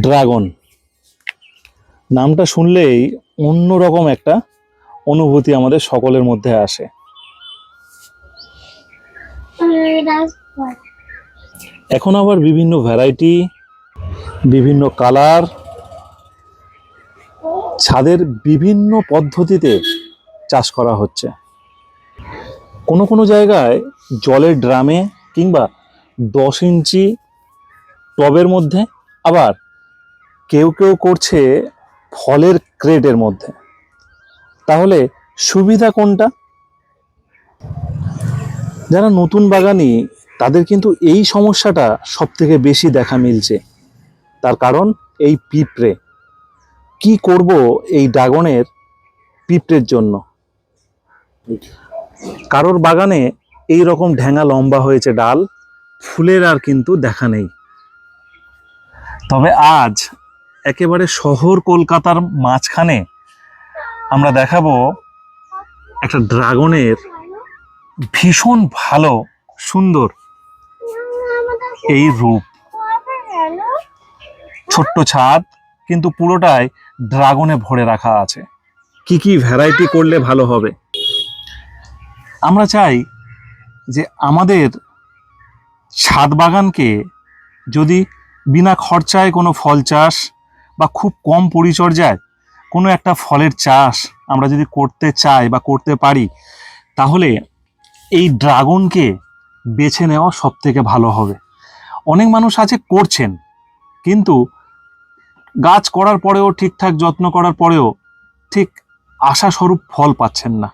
Dragon. নামটা শুনলেই অন্যরকম একটা অনুভূতি আমাদের সকলের মধ্যে আসে। এখন আবার বিভিন্ন ভ্যারাইটি বিভিন্ন কালার ছাদের বিভিন্ন পদ্ধতিতে চাষ করা হচ্ছে। কোনো কোনো জায়গায় জলের ড্রামে কিংবা দশ ইঞ্চি টবের মধ্যে আবার কেউ কেউ করছে ফলের ক্রেটের মধ্যে। তাহলে সুবিধা কোনটা? যারা নতুন বাগানি, তাদের কিন্তু এই সমস্যাটা সব থেকে বেশি দেখা মিলছে। তার কারণ এই পিঁপড়ে। কি করব এই ড্রাগনের পিঁপড়ের জন্য? কারোর বাগানে এই রকম ঢ্যাঙা লম্বা হয়েছে ডাল, ফুলের আর কিন্তু দেখা নেই। তবে আজ একেবারে শহর কলকাতার মাঝখানে আমরা দেখাবো একটা ড্রাগনের ভীষণ ভালো সুন্দর এই রূপ। ছোট্ট ছাদ কিন্তু পুরোটাই ড্রাগনে ভরে রাখা আছে। কি কি ভ্যারাইটি করলে ভালো হবে? আমরা চাই যে আমাদের ছাদ বাগানকে যদি বিনা খরচায় কোনো ফল চাষ বা খুব কম পরিচর্যায় কোনো একটা ফলের চাষ আমরা যদি করতে চাই বা করতে পারি, তাহলে এই ড্রাগনকে বেছে নেওয়া সব থেকে ভালো হবে। অনেক মানুষ আছে করছেন, কিন্তু গাছ করার পরেও, ঠিকঠাক যত্ন করার পরেও ঠিক আশাস্বরূপ ফল পাচ্ছেন না।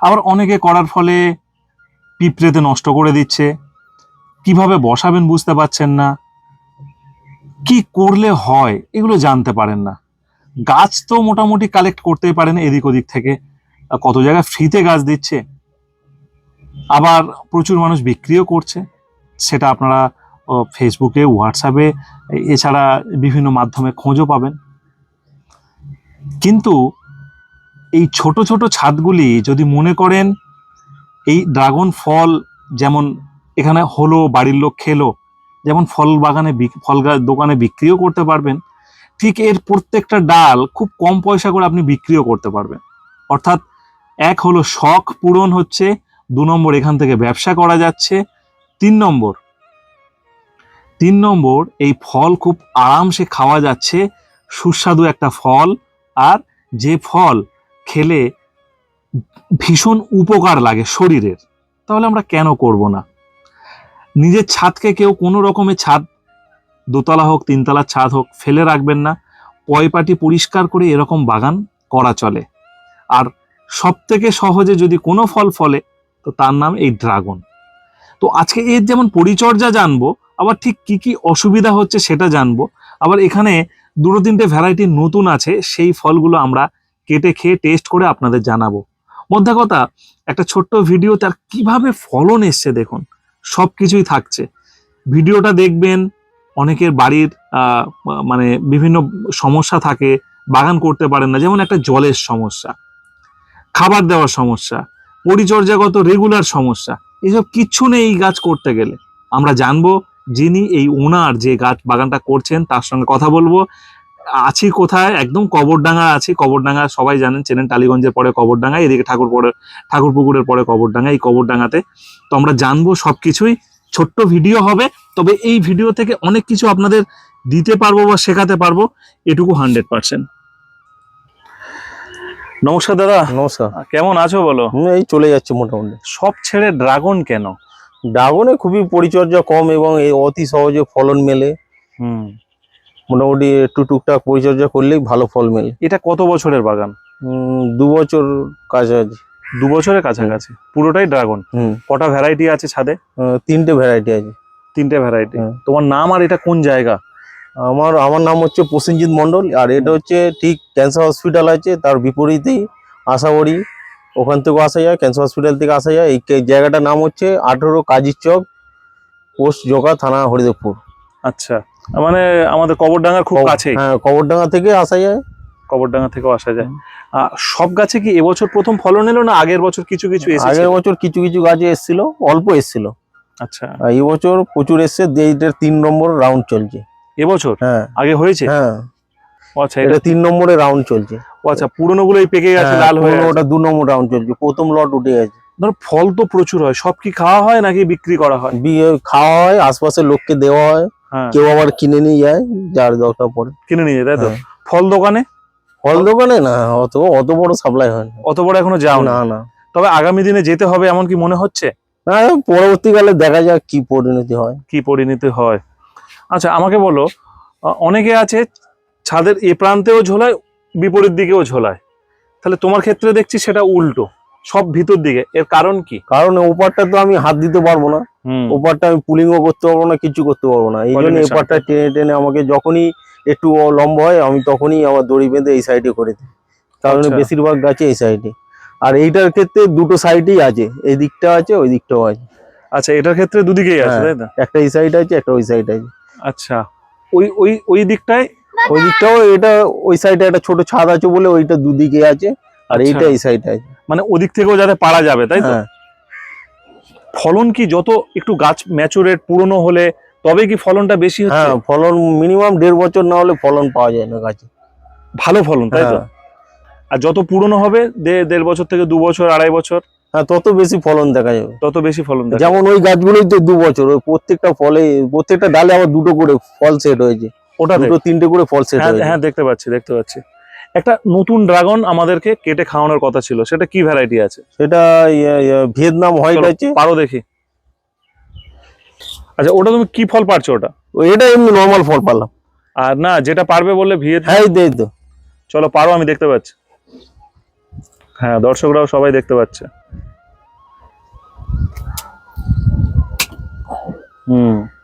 আবার অনেকে করার ফলে পিঁপড়েতে নষ্ট করে দিচ্ছে। কীভাবে বসাবেন বুঝতে পারছেন না। কি করলে হয়, এগুলো জানতে পারেন না। গাছ তো মোটামুটি কালেক্ট করতেই পারেন এদিক ওদিক থেকে। কত জায়গায় ফ্রিতে গাছ দিচ্ছে? আবার প্রচুর মানুষ বিক্রিও করছে। সেটা আপনারা ফেসবুকে হোয়াটসঅ্যাপে এছাড়া বিভিন্ন মাধ্যমে খোঁজও পাবেন। কিন্তু এই ছোট ছোট ছাদগুলি যদি মনে করেন, এই ড্রাগন ফল যেমন এখানে হলো, বাড়ির লোক খেলো যেমন ফল বাগানে ফল দোকানে বিক্রিও করতে পারবেন। ঠিক এর প্রত্যেকটা ডাল খুব কম পয়সা করে আপনি বিক্রিও করতে পারবেন। অর্থাৎ এক হলো শখ পূরণ হচ্ছে, দু নম্বর এখান থেকে ব্যবসা করা যাচ্ছে, তিন নম্বর তিন নম্বর এই ফল খুব আরামসে খাওয়া যাচ্ছে, সুস্বাদু একটা ফল, আর যে ফল খেলে ভীষণ উপকার লাগে শরীরের। তাহলে আমরা কেন করব না? নিজের ছাদকে কেউ কোনো রকমের ছাদ, দোতলা হোক তিনতলা ছাদ হোক, ফেলে রাখবেন না। পয়পাটি পরিষ্কার করে এরকম বাগান করা চলে। আর সব থেকে সহজে যদি কোনো ফল ফলে, তো তার নাম এই ড্রাগন। তো আজকে এর যেমন পরিচর্যা জানব, আবার ঠিক কি কি অসুবিধা হচ্ছে সেটা জানব, আবার এখানে দুটো তিনটে ভ্যারাইটি নতুন আছে, সেই ফলগুলো আমরা কেটে খেয়ে টেস্ট করে আপনাদের জানাব। মধ্যে কথা, একটা ছোট্ট ভিডিও তার কীভাবে ফলন এসছে দেখুন। সব কিছুই থাকছে। ভিডিওটা দেখবেন, অনেকের বাড়ির মানে বিভিন্ন সমস্যা থাকে, বাগান করতে পারেন না, যেমন একটা জলের সমস্যা, খাবার দেওয়ার সমস্যা, পরিচর্যাগত রেগুলার সমস্যা, এসব কিচ্ছু নেই এই গাছ করতে গেলে। আমরা জানব যিনি এই ওনার যে গাছ বাগানটা করছেন, তার সঙ্গে কথা বলব। আছি কোথায়? একদম কবরডাঙ্গা আছি। কবরডাঙ্গা সবাই জানেন চেনেন টালিগঞ্জের পরে কবরডাঙ্গা এদিকে ঠাকুর পরে ঠাকুরপুকুরের পরে কবরডাঙ্গা এই কবরডাঙ্গাতে। তো আমরা জানব সব কিছুই ছোট্ট ভিডিও হবে তবে এই ভিডিও থেকে অনেক কিছু আপনাদের দিতে পারব বা শেখাতে পারব। এটুকু হান্ড্রেড পার্সেন্ট। নমস্কার দাদা। নমস্কার। কেমন আছো বলো? এই চলে যাচ্ছে মোটামুটি। সব ছেড়ে ড্রাগন কেন? ড্রাগনে খুবই পরিচর্যা কম এবং এই অতি সহজে ফলন মেলে। হুম। মোটামুটি একটু টুকটাক পরিচর্যা করলেই ভালো ফল মেলে। এটা কত বছরের বাগান? দু বছর কাছাকাছি। দু বছরের কাছাকাছি? পুরোটাই ড্রাগন? কটা ভ্যারাইটি আছে ছাদে? তিনটে ভ্যারাইটি আছে। তিনটে ভ্যারাইটি। তোমার নাম আর এটা কোন জায়গা? আমার আমার নাম হচ্ছে প্রসেনজিৎ মণ্ডল আর এটা হচ্ছে ঠিক ক্যান্সার হসপিটাল আছে তার বিপরীতেই আশাবড়ি। ওখান থেকেও আসা যায় ক্যান্সার হসপিটাল থেকে আসা যায়। এই জায়গাটার নাম হচ্ছে আঠেরো কাজীর চক পোস্ট জোকা থানা হরিদেবপুর। আচ্ছা। মানে আমাদের কবরডাঙ্গার খুব কাছেই। হ্যাঁ কবরডাঙ্গা থেকে আসা যায়। কবরডাঙ্গা থেকেও আসা যায়। সব গাছে কি এবছর প্রথম ফলন এলো না আগের বছর কিছু কিছু এসেছে আগের বছর কিছু কিছু গাছে এসেছিল অল্প এসেছিল। আচ্ছা। এই বছর প্রচুর এসছে এইটার তিন নম্বর রাউন্ড চলছে। এবছর? হ্যাঁ। আগে হয়েছে? হ্যাঁ। আচ্ছা এটা তিন নম্বরে রাউন্ড চলছে। ও আচ্ছা পুরনো গুলোই পেকে গেছে হ্যাঁ, লাল হয়ে। ওটা দু নম্বর রাউন্ড চলছে প্রথম লট উঠে গেছে। ধর ফল তো প্রচুর হয় সব কি খাওয়া হয় নাকি বিক্রি করা হয়? খাওয়া হয় আশপাশের লোককে দেওয়া হ্যাঁ। কেউ আবার কিনে নিয়ে যায় যার দরকার পড়ে। কিনে নিয়ে যায় তাই তো? হ্যাঁ। ফল দোকানে? ফল দোকানে না অত অত বড় সাপ্লাই হয় না। অত বড় এখনও যাও না না। না তবে আগামী দিনে যেতে হবে এমন কি মনে হচ্ছে? না পরবর্তীকালে দেখা যাক কি পরিণতি হয়। কি পরিণতি হয়। আচ্ছা আমাকে বলো অনেকে আছে ছাদের এ প্রান্তেও ঝোলায় বিপরীত দিকেও ঝোলায়। তাহলে তোমার ক্ষেত্রে দেখছি সেটা উল্টো। সব ভিতর দিকে। এর কারণ কি? কারণ ওপারটা তো আমি হাত দিতে পারব না। ওপারটা আমি পুলিংও করতে পারব না কিছু করতে পারব না। এই জন্য এপারটা টেনে টেনে আমাকে যখনই একটু লম্বা হয় আমি তখনই আমার দড়ি বেঁধে এই সাইডে করে দিই। কারণ আচ্ছা। বেশিরভাগ গাছে এই সাইডে আর এইটার ক্ষেত্রে দুটো সাইডেই আছে। এই দিকটা আছে ওই দিকটাও আছে। আচ্ছা এটার ক্ষেত্রে দুদিকেই আছে হ্যাঁ। তাই তো? একটা এই সাইড আছে একটা ওই সাইড আছে। আচ্ছা। ওই ওই ওই দিকটায়? ওই দিকটাও এটা ওই সাইডে একটা ছোট ছাদ আছে বলে ওইটা দুদিকে আছে। আর আচ্ছা। এইটা এই সাইডে আছে। মানে ওদিক থেকেও যাতে পারা যাবে তাই তো? হ্যাঁ। ফলন কি যত একটু গাছ ম্যাচুরেট পুরনো হলে তবে কি ফলনটা বেশি হচ্ছে? হ্যাঁ ফলন মিনিমাম দেড় বছর না হলে ফলন পাওয়া যায় না গাছে। ভালো ফলন তাই তো? হ্যাঁ। আর যত পুরনো হবে দে- দেড় বছর থেকে দু বছর আড়াই বছর হ্যাঁ তত বেশি ফলন দেখা যাবে। তত বেশি ফলন যেমন ওই গাছগুলোই তো দু বছর ওই প্রত্যেকটা ফলে প্রত্যেকটা ডালে আবার দুটো করে ফল সেট হয়েছে। ওটা দুটো তিনটে করে ফল সেট হ্যাঁ হয়েছে। হ্যাঁ দেখতে পাচ্ছি দেখতে পাচ্ছি। একটা নতুন ড্রাগন আমাদেরকে কেটে খাওয়ানোর কথা ছিল। সেটা কি ভ্যারাইটি আছে? সেটা ইয়ে- ইয়ে ভিয়েতনাম হোয়াইট আছে। পারো দেখি। আচ্ছা ওটা তুমি কি ফল পারছ ওটা? এটা এমনি নর্মাল ফল পারলাম। আর না যেটা পারবে বললে ভিয়েত হ্যাঁ এই তো। চলো পারো আমি দেখতে পাচ্ছি। হ্যাঁ দর্শকরাও সবাই দেখতে পাচ্ছে। হুম।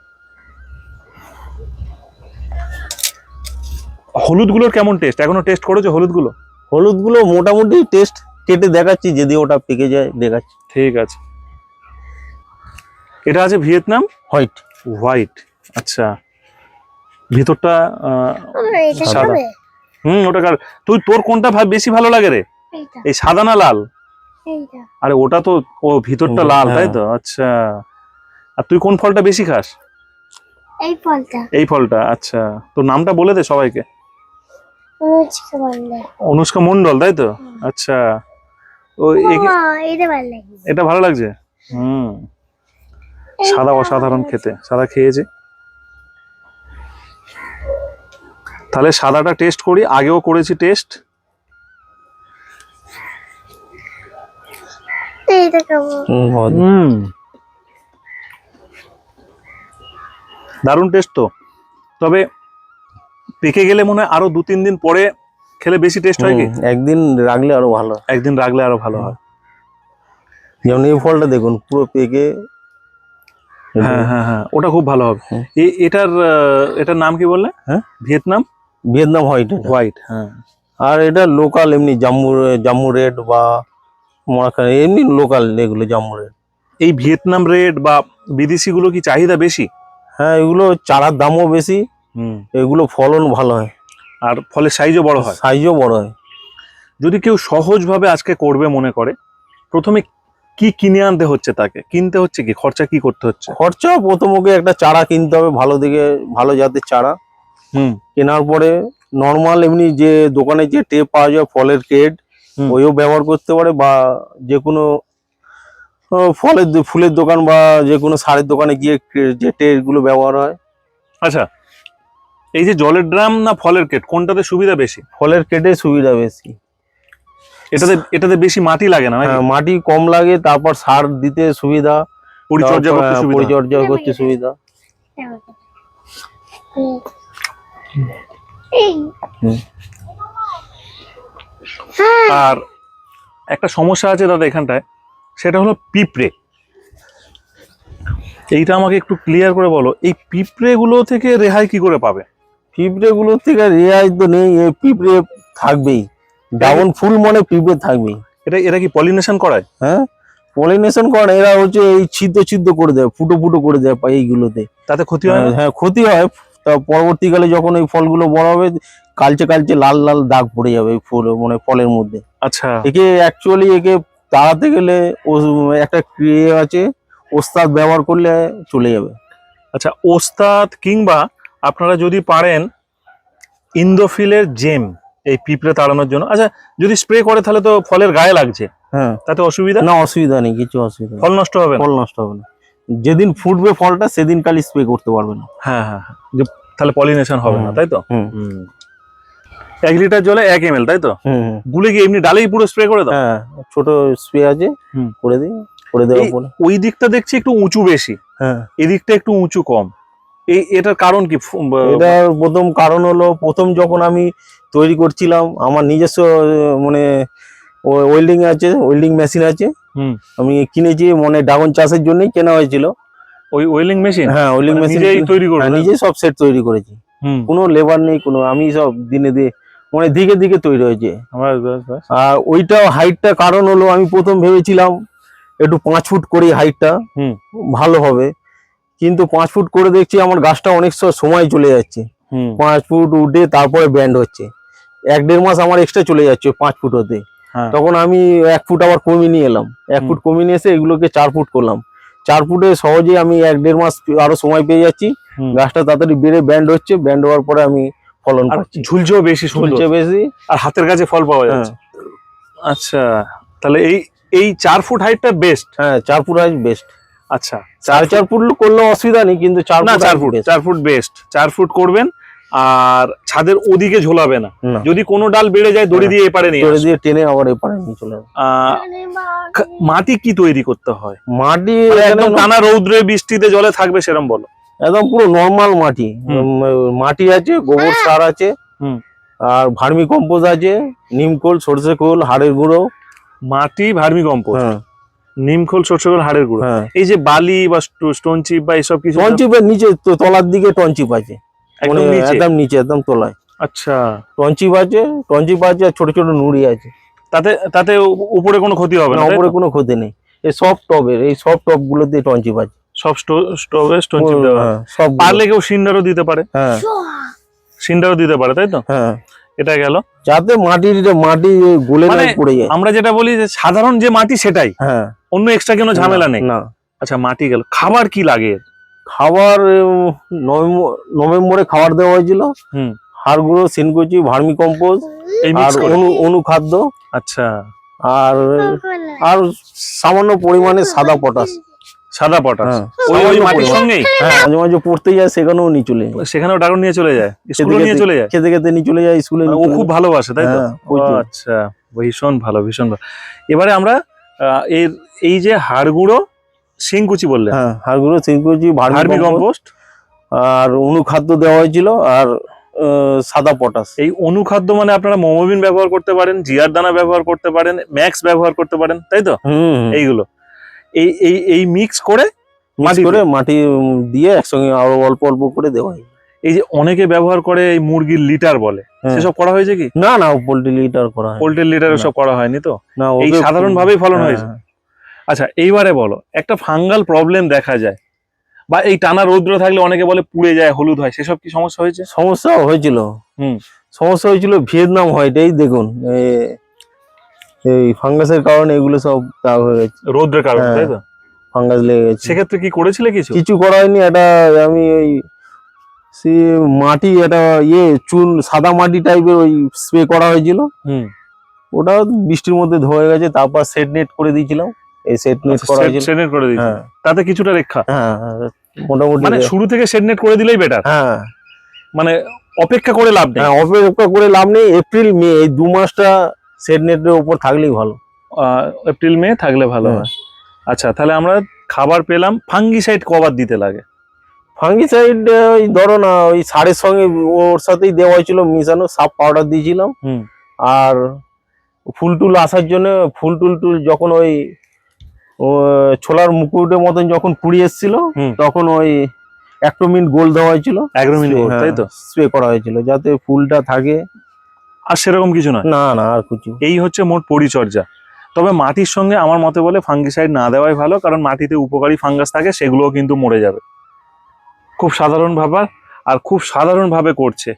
হলুদগুলোর কেমন টেস্ট এখনও টেস্ট করেছ হলুদগুলো? হলুদগুলো মোটামুটি টেস্ট কেটে দেখাচ্ছি যদি ওটা পেকে যায় দেখাচ্ছি। ঠিক আছে। এটা আছে ভিয়েতনাম? হোয়াইট হোয়াইট আচ্ছা। ভিতরটা সাদা। হুম ওটা কার? তুই তোর কোনটা ভা- বেশি ভালো লাগে রে? এইটা। এই সাদা না লাল? এইটা। আরে ওটা তো ও ভিতরটা লাল হ্যাঁ। তাই তো? আচ্ছা। আর তুই কোন ফলটা বেশি খাস? এই ফলটা। এই ফলটা আচ্ছা। তোর নামটা বলে দে সবাইকে। অনুষ্কা মন্ডল তাই তো? আচ্ছা। ও এটা ভালো লাগে এটা ভালো লাগছে? হুম। সাদা অসাধারণ খেতে। সাদা খেয়েছে। তাহলে সাদাটা টেস্ট করি। আগেও করেছি টেস্ট। এইটা খাব হুম। দারুণ টেস্ট তো। তবে পেকে গেলে মনে হয় আরও দু তিন দিন পরে খেলে বেশি টেস্ট হয় কি? একদিন রাখলে আরও ভালো একদিন রাখলে আরও ভালো হয়। যেমন এই ফলটা দেখুন পুরো পেকে হ্যাঁ হ্যাঁ হ্যাঁ ওটা খুব ভালো হবে। এটার এটার নাম কি বললে? হ্যাঁ? ভিয়েতনাম? ভিয়েতনাম হোয়াইট হোয়াইট হ্যাঁ। আর এটা লোকাল এমনি জাম্মু জাম্মু রেড বা মরাখান এমনি লোকাল এগুলো জাম্মু রেড। এই ভিয়েতনাম রেড বা বিদেশি গুলো কি চাহিদা বেশি? হ্যাঁ এগুলো চারার দামও বেশি। এগুলো ফলন ভালো হয়। আর ফলের সাইজও বড় হয়। সাইজও বড় হয়। যদি কেউ সহজভাবে আজকে করবে মনে করে প্রথমে কি কিনে আনতে হচ্ছে তাকে? কিনতে হচ্ছে কি? খরচা কি করতে হচ্ছে? খরচা প্রথম ওকে একটা চারা কিনতে হবে ভালো দিকে ভালো জাতের চারা। হুম। কেনার পরে নর্মাল এমনি যে দোকানে যে টেপ পাওয়া যায় ফলের কেড। ওইও ব্যবহার করতে পারে বা যে কোনো ফলের ফুলের দোকান বা যে কোনো সারের দোকানে গিয়ে যে টেপগুলো ব্যবহার হয়। আচ্ছা এই যে জলের ড্রাম না ফলের কেট? কোনটাতে সুবিধা বেশি? ফলের কেটে সুবিধা বেশি। এটাতে এটাতে বেশি মাটি লাগে না? হ্যাঁ, মাটি কম লাগে তারপর সার দিতে সুবিধা। পরিচর্যা করতে হ্যাঁ, সুবিধা। পরিচর্যা করতে সুবিধা। আর একটা সমস্যা আছে দাদা এখানটায় সেটা হলো পিঁপড়ে। এইটা আমাকে একটু ক্লিয়ার করে বলো এই পিঁপড়ে গুলো থেকে রেহাই কি করে পাবে? পিঁপড়ে গুলোর থেকে রেয়াই তো নেই এ পিঁপড়ে থাকবেই। ড্রাগন ফুল মানে পিঁপড়ে থাকবেই। এটা এরা কি পলিনেশন করায়? হ্যাঁ? পলিনেশন করে এরা হচ্ছে এই ছিদ্র ছিদ্র করে দেয় ফুটো ফুটো করে দেয় এইগুলোতে তাতে ক্ষতি হয় না? হ্যাঁ ক্ষতি হয়। তা পরবর্তীকালে যখন এই ফলগুলো বড় হবে কালচে কালচে লাল লাল দাগ পড়ে যাবে এই ফুল মানে ফলের মধ্যে। আচ্ছা। একে অ্যাকচুয়ালি একে তাড়াতে গেলে ও- একটা ক্রিয়ে আছে ওস্তাদ ব্যবহার করলে চলে যাবে। আচ্ছা ওস্তাদ কিংবা আপনারা যদি পারেন ইন্দোফিলের জেম এই পিঁপড়ে তাড়ানোর জন্য। আচ্ছা যদি স্প্রে করে তাহলে তো ফলের গায়ে লাগছে। হ্যাঁ। তাতে অসুবিধা? না অসুবিধা নেই কিছু অসুবিধা ফল নষ্ট হবে না? ফল নষ্ট হবে না। যেদিন ফুটবে ফলটা সেদিন খালি স্প্রে করতে পারবে না। হ্যাঁ হ্যাঁ হ্যাঁ। যে তাহলে পলিনেশন হবে না তাই তো? হুম। এক লিটার জলে এক এম এল তাই তো? হুম। গুলে কি এমনি ডালেই পুরো স্প্রে করে দাও। হ্যাঁ ছোট স্প্রে আছে। করে দিই করে দেওয়ার পরে। ওই দিকটা দেখছি একটু উঁচু বেশি। হ্যাঁ। এদিকটা একটু উঁচু কম। এই এটার কারণ কি? এটার প্রথম কারণ হলো প্রথম যখন আমি তৈরি করছিলাম আমার নিজস্ব মানে ওয়েল্ডিং আছে ওয়েল্ডিং মেশিন আছে। আমি কিনেছি মানে ড্রাগন চাষের জন্যই কেনা হয়েছিল। ওই ওয়েল্ডিং মেশিন হ্যাঁ ওয়েল্ডিং মেশিন নিজেই তৈরি করে তো? নিজেই সব সেট তৈরি করেছি। কোনো লেবার নেই কোনো আমি সব দিনে দিয়ে মানে দিকে দিকে তৈরি হয়েছে। আর ওইটা হাইটটা কারণ হলো আমি প্রথম ভেবেছিলাম একটু পাঁচ ফুট করি হাইটটা। ভালো হবে। কিন্তু পাঁচ ফুট করে দেখছি আমার গাছটা অনেক সময় চলে যাচ্ছে। পাঁচ ফুট উঠে তারপরে ব্যান্ড হচ্ছে। এক দেড় মাস আমার এক্সট্রা চলে যাচ্ছে পাঁচ ফুট হতে। হ্যাঁ। তখন আমি এক ফুট আবার কমিয়ে নিয়ে এলাম। এক ফুট কমিয়ে নিয়ে এসে এগুলোকে চার ফুট করলাম। চার ফুটে সহজেই আমি এক দেড় মাস আরও সময় পেয়ে যাচ্ছি। গাছটা তাড়াতাড়ি বেড়ে ব্যান্ড হচ্ছে। ব্যান্ড হওয়ার পরে আমি ফলন পাচ্ছি ঝুলছেও বেশি ঝুলছে বেশি। আর হাতের কাছে ফল পাওয়া হ্যাঁ। যাচ্ছে। আচ্ছা তাহলে এই এই চার ফুট হাইটটা বেস্ট হ্যাঁ চার ফুট হাইট বেস্ট আচ্ছা চার চার ফুট করলে অসুবিধা নেই কিন্তু চার না ফুট চার ফুট চার ফুট বেস্ট চার ফুট করবেন আর ছাদের ওদিকে ঝোলাবে না। যদি কোনো ডাল বেড়ে যায় দড়ি হ্যাঁ। দিয়ে এপারে নিয়ে আসবে। দিয়ে টেনে আবার এপারে নিয়ে চলে আহ, মাটি কি তৈরি করতে হয়? মাটি মানে একদম টানা রৌদ্রে বৃষ্টিতে জলে থাকবে সেরকম বলো। একদম পুরো নর্মাল মাটি। মাটি আছে গোবর সার আছে হুম। আর ভার্মি কম্পোজ আছে নিমখোল সরষে খোল হাড়ের গুঁড়ো। মাটি ভার্মি কম্পোস্ট হ্যাঁ। নিমখোল সরষে খোল হাড়ের গুঁড়ো। হ্যাঁ। এই যে বালি বা স্টোন চিপ বা এইসব কিছু টনচিপের নিচে তলার দিকে টনচিপ আছে। একদম মানে নিচে? একদম তলায়। আচ্ছা। টনচিপ আছে টনচিপ আছে আর ছোট ছোট নুড়ি আছে। তাতে তাতে উপরে কোনো ক্ষতি হবে না উপরে কোনো ক্ষতি নেই। এই সব টবের এই সব টব গুলোতে টনচিপ আছে। সব স্টোভে স্টোন চিপ দেওয়া। হ্যাঁ সব পারলে কেউ সিন্ডারও দিতে পারে। হ্যাঁ। সিন্ডারও দিতে পারে তাই তো? হ্যাঁ। এটা গেল। যাতে মাটির মাটি গলে না মানে পড়ে যায়। আমরা যেটা বলি যে সাধারণ যে মাটি সেটাই হ্যাঁ। অন্য এক্সট্রা কোনো ঝামেলা নেই। না। আচ্ছা মাটি গেল। খাবার কি লাগে? খাবার নভেম্বর- নভেম্বরে খাবার দেওয়া হয়েছিল। হুম। হাড় গুঁড়ো সিনকুচি ভার্মি কম্পোজ এই আর অনু অনুখাদ্য। আচ্ছা। আর আর সামান্য পরিমাণে সাদা পটাশ। সাদা পটাশ। হ্যাঁ। ওই ওই মাটির সঙ্গেই। হ্যাঁ। মাঝে মাঝে পড়তে যায় সেখানেও নিয়ে চলে যায়। সেখানেও ড্রাগন নিয়ে চলে যায় স্কুলে নিয়ে চলে যায়। খেতে খেতে নিয়ে চলে যায় স্কুলে মানে ও খুব ভালোবাসে তাই তো? হ্যাঁ, ও, আচ্ছা ভীষণ ভালো ভীষণ ভালো। এবারে আমরা আহ, এর এই যে হাড়গুঁড়ো শিংকুচি বললে হ্যাঁ হাড় গুঁড়ো সিনকুচি ভার্মি কম্পোস্ট। আর অনুখাদ্য দেওয়া হয়েছিল আর আহ, সাদা পটাশ। এই অনুখাদ্য মানে আপনারা মোমোবিন ব্যবহার করতে পারেন জিয়ার দানা ব্যবহার করতে পারেন ম্যাক্স ব্যবহার করতে পারেন তাই তো। এইগুলো। এই এই এই মিক্স করে মাটিতে? করে মাটি দিয়ে একসঙ্গে আরও অল্প অল্প করে দেওয়া হয় এই যে অনেকে ব্যবহার করে এই মুরগির লিটার বলে হ্যাঁ। সেসব করা হয়েছে কি না না পোল্ট্রি লিটার করা হয় পোল্ট্রির লিটার সব করা হয়নি তো না এই সাধারণভাবেই ফলন হ্যাঁ, হয়েছে? আচ্ছা এইবারে বলো একটা ফাঙ্গাল প্রবলেম দেখা যায় বা এই টানা রৌদ্র থাকলে অনেকে বলে পুড়ে যায় হলুদ হয় সেসব কি সমস্যা হয়েছে সমস্যা হয়েছিল হুম। সমস্যা হয়েছিল ভিয়েতনাম হোয়াইটেই দেখুন এ- এই ফাঙ্গাসের কারণে এগুলো সব দাগ হয়ে গেছে। রৌদ্রের কারণে হ্যাঁ। তাই তো? ফাঙ্গাস লেগে গেছে। সেক্ষেত্রে কি করেছিলে কিছু? কিছু করা হয়নি এটা আমি ওই সে মাটি এটা ইয়ে চুন সাদা মাটি টাইপের ওই স্প্রে করা হয়েছিল। হুম। ওটা বৃষ্টির মধ্যে ধোয়া গেছে তারপর সেট নেট করে দিয়েছিলাম। এই সেট নেট করা হয়েছিল। সেডনেট করে দিয়েছে হ্যাঁ। তাতে কিছুটা রেখা? হ্যাঁ হ্যাঁ, মোটামুটি মানে শুরু থেকে সেডনেট করে দিলেই বেটার হ্যাঁ। মানে অপেক্ষা করে লাভ নেই? হ্যাঁ অপেক্ষা করে লাভ নেই। এপ্রিল মে এই দু মাসটা সেট নেটের উপর থাকলেই ভালো। এপ্রিল মে থাকলে ভালো হ্যাঁ। হয়। আচ্ছা তাহলে আমরা খাবার পেলাম ফাঙ্গিসাইড কবার দিতে লাগে। ফাঙ্গিসাইড ওই ধরো না ওই সারের সঙ্গে ওর সাথেই দেওয়া হয়েছিল মিশানো সাপ পাউডার দিয়েছিলাম। আর ফুল টুল আসার জন্য ফুল টুল টুল যখন ওই ছোলার মুকুটের মতন যখন কুড়ি এসেছিল তখন ওই অ্যাক্টোমিন গোল দেওয়া হয়েছিল। অ্যাগ্রোমিন হ্যাঁ, তাই তো? স্প্রে করা হয়েছিল যাতে ফুলটা থাকে। আর সেরকম কিছু নয়। না না আর কিছু। এই হচ্ছে মোট পরিচর্যা। তবে মাটির সঙ্গে আমার মতে বলে ফাঙ্গিসাইড না দেওয়াই ভালো কারণ মাটিতে উপকারী ফাঙ্গাস থাকে সেগুলোও কিন্তু মরে যাবে। খুব সাধারণ ব্যাপার আর খুব সাধারণ ভাবে করছে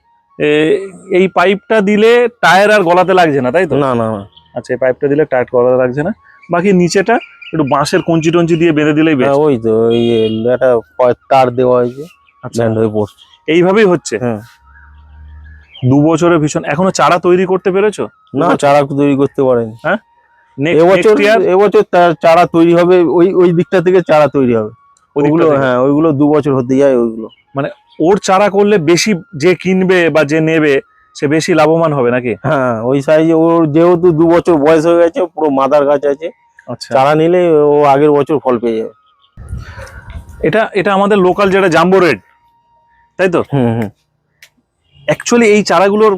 এই পাইপটা দিলে টায়ার আর গলাতে লাগছে না তাই তো? না না। আচ্ছা এই পাইপটা দিলে টায়ার গলাতে লাগছে না। বাকি নিচেটা একটু বাঁশের কঞ্চি টঞ্চি দিয়ে বেঁধে দিলেই বেশ। হ্যাঁ, ওই তো ওই একটা তার দেওয়া হয়েছে আচ্ছা। হয়ে পড়ছে। এইভাবেই হচ্ছে? হ্যাঁ। দু বছরে ভীষণ। এখনও চারা তৈরি করতে পেরেছ? না চারা তৈরি করতে পারেনি। হ্যাঁ? এবছর এবছর চারা তৈরি হবে ওই ওই দিকটা থেকে চারা তৈরি হবে। ওইগুলো হ্যাঁ ওইগুলো দু বছর হতে যায় ওইগুলো। মানে ওর চারা করলে বেশি যে কিনবে বা যে নেবে সে বেশি লাভবান হবে নাকি? হ্যাঁ ওই সাইজে ওর যেহেতু দু বছর বয়স হয়ে গেছে পুরো মাদার গাছ আছে। আচ্ছা। চারা নিলে ও আগের বছর ফল পেয়ে যাবে। এটা এটা আমাদের লোকাল যেটা জাম্বো রেড তাই তো? হুম হুম। অ্যাকচুয়ালি এই চারাগুলোর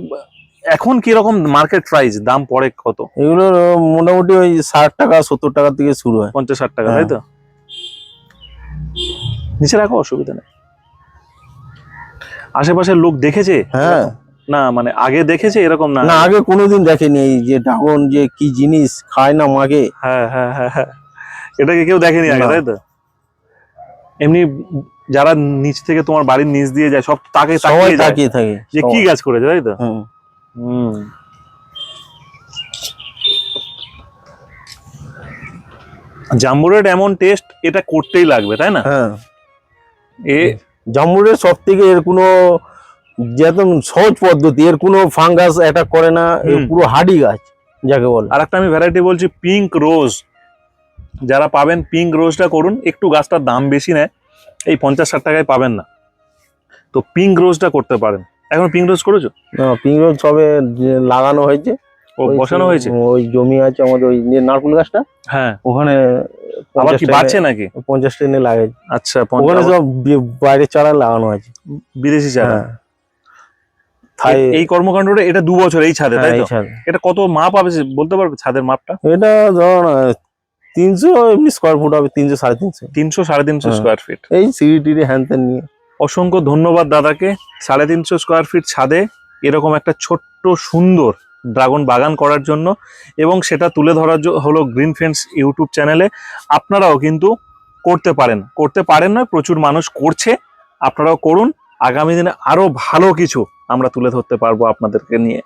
এখন কি রকম মার্কেট প্রাইস দাম পড়ে কত? এগুলোর মোটামুটি ওই ষাট টাকা সত্তর টাকা থেকে শুরু হয়। পঞ্চাশ ষাট টাকা তাই তো? নিচে রাখো অসুবিধা নেই। আশেপাশের লোক দেখেছে? হ্যাঁ। না মানে আগে দেখেছে এরকম না? না আগে কোনোদিন দেখেনি এই যে ড্রাগন যে কি জিনিস খায় না মাগে? হ্যাঁ হ্যাঁ হ্যাঁ হ্যাঁ। এটাকে কেউ দেখেনি আগে তাই তো? এমনি যারা নিচ থেকে তোমার বাড়ির নিচ দিয়ে যায় সব তাকে সবাই তাকিয়ে থাকে যে কি। গাছ করেছে তাই তো? হুম। জাম্বুরের এমন টেস্ট এটা করতেই লাগবে তাই না? হ্যাঁ। এ জামরুলের সব থেকে এর কোনো যেমন সহজ পদ্ধতি এর কোনো ফাঙ্গাস অ্যাটাক করে না পুরো হাডি গাছ যাকে বলে। আর একটা আমি ভ্যারাইটি বলছি পিঙ্ক রোজ যারা পাবেন পিঙ্ক রোজটা করুন একটু গাছটার দাম বেশি নেয়। এই পঞ্চাশ ষাট টাকায় পাবেন না। তো পিঙ্ক রোজটা করতে পারেন। এখন পিঙ্ক রোজ করেছ? পিঙ্ক রোজ সবে লাগানো হয়েছে। ও বসানো হয়েছে? ওই জমি আছে আমাদের ওই নারকুল গাছটা। হ্যাঁ। ওখানে আবার কি বাড়ছে নাকি? পঞ্চাশ টেনে লাগাই আচ্ছা ওখানে সব বাইরের চারা লাগানো আছে বিদেশি চারা? হ্যাঁ। এই কর্মকাণ্ডটা এটা দু বছর এই ছাদে হ্যাঁ, তাই তো। এটা কত মাপ হবে বলতে পারবে ছাদের মাপটা? এটা ধরো না তিনশো এমনি স্কোয়ার ফুট হবে তিনশো সাড়ে তিনশো। তিনশো সাড়ে তিনশো। স্কোয়ার ফিট এই সিঁড়ি টিড়ি হ্যান ত্যান নিয়ে। অসংখ্য ধন্যবাদ দাদাকে। সাড়ে তিনশো স্কোয়ার ফিট ছাদে এরকম একটা ছোট্ট সুন্দর ড্রাগন বাগান করার জন্য এবং সেটা তুলে ধরার হলো গ্রিন ফ্রেন্ডস ইউটিউব চ্যানেলে আপনারাও কিন্তু করতে পারেন। করতে পারেন নয় প্রচুর মানুষ করছে। আপনারাও করুন। আগামী দিনে আরও ভালো কিছু আমরা তুলে ধরতে পারব আপনাদেরকে নিয়ে।